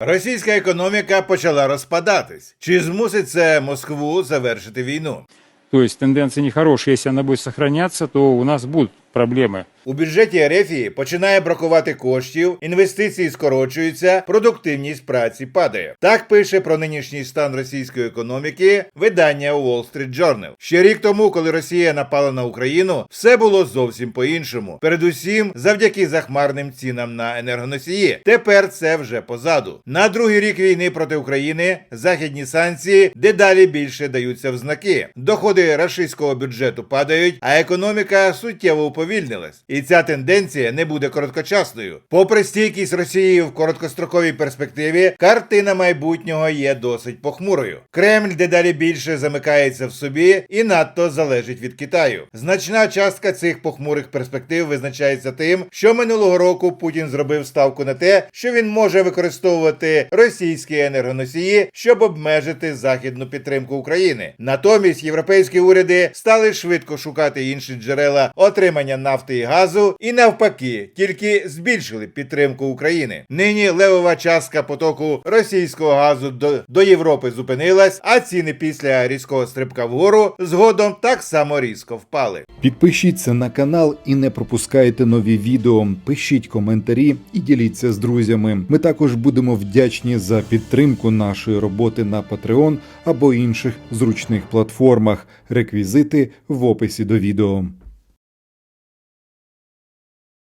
Російська економіка почала розпадатись. Чи змусить це Москву завершити війну? То есть тенденция нехорошая. Если она будет сохраняться, то у нас будут проблемы. У бюджеті Ерефії починає бракувати коштів, інвестиції скорочуються, продуктивність праці падає. Так пише про нинішній стан російської економіки видання Wall Street Journal. Ще рік тому, коли Росія напала на Україну, все було зовсім по-іншому. Передусім, завдяки захмарним цінам на енергоносії. Тепер це вже позаду. На другий рік війни проти України західні санкції дедалі більше даються в знаки. Доходи рашистського бюджету падають, а економіка суттєво уповільнилась. І ця тенденція не буде короткочасною. Попри стійкість Росії в короткостроковій перспективі, картина майбутнього є досить похмурою. Кремль дедалі більше замикається в собі і надто залежить від Китаю. Значна частка цих похмурих перспектив визначається тим, що минулого року Путін зробив ставку на те, що він може використовувати російські енергоносії, щоб обмежити західну підтримку України. Натомість європейські уряди стали швидко шукати інші джерела отримання нафти і газу, і навпаки, тільки збільшили підтримку України. Нині левова частка потоку російського газу до, до Європи зупинилась, а ціни після різкого стрибка вгору згодом так само різко впали. Підпишіться на канал і не пропускайте нові відео. Пишіть коментарі і діліться з друзями. Ми також будемо вдячні за підтримку нашої роботи на Patreon або інших зручних платформах. Реквізити в описі до відео.